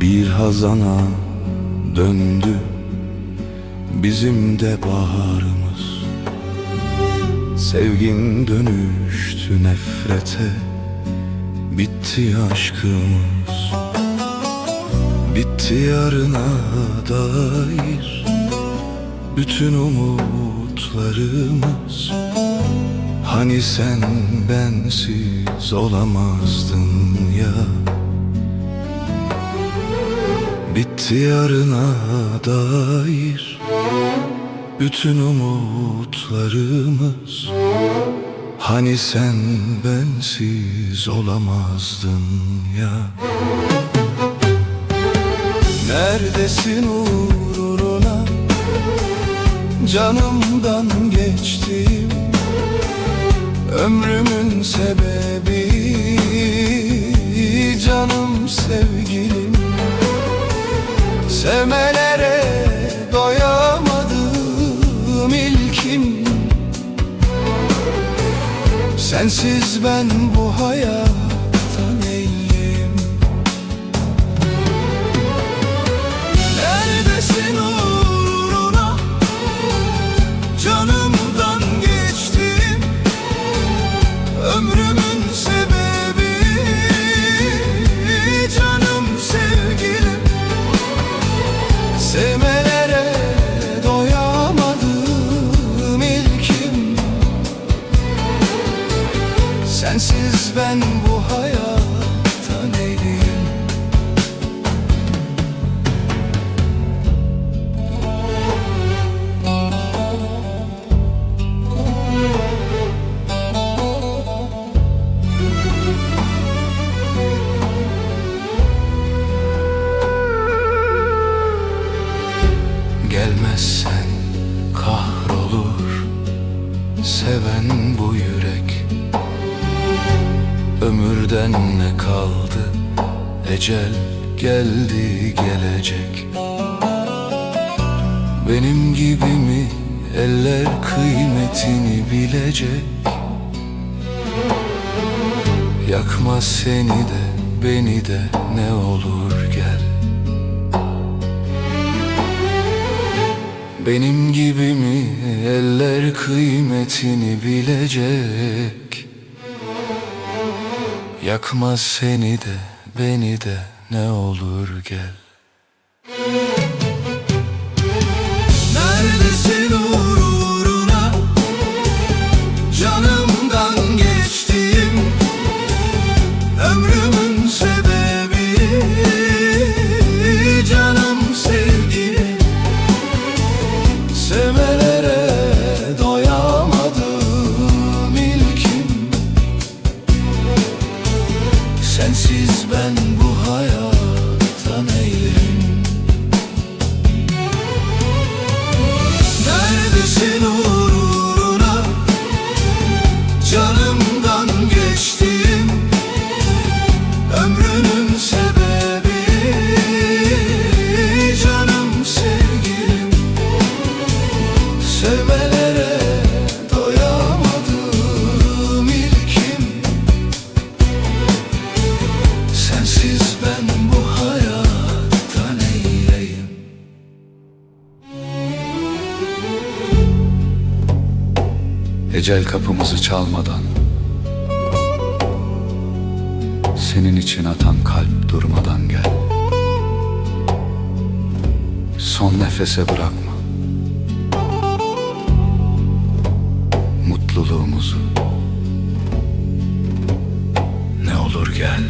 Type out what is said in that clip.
bir hazana döndü. Bizim de baharımız. Sevgin dönüştü nefrete. Bitti aşkımız. Bitti yarına dair bütün umutlarımız. Hani sen bensiz olamazdın ya Bitti yarına dair bütün umutlarımız. Hani sen bensiz olamazdın ya? Neredesin uğruna? Canımdan geçtim. Ömrümün sebebi Canım sevgilim Sevmelere doyamadım ilkim. Sensiz ben bu hayattan Sensiz ben bu hayatta neyliyim Gelmezsen kahrolur Seven bu yürek Ömürden ne kaldı? Ecel geldi gelecek. Benim gibi mi? Eller kıymetini bilecek. Yakma seni de beni de ne olur gel. Benim gibi mi? Eller kıymetini bilecek Yakma seni de beni de ne olur gel. Neredesin uğruna? Canımdan geçtim Ömrümün sebebi. Canım sevgilim Sevmelere Sevmelere doyamadım ilkim. Sensiz ben bu hayatta neyleyim Ecel kapımızı çalmadan Senin için atan kalp durmadan gel. Son nefese bırakma Mutluluğumuzu. Ne olur gel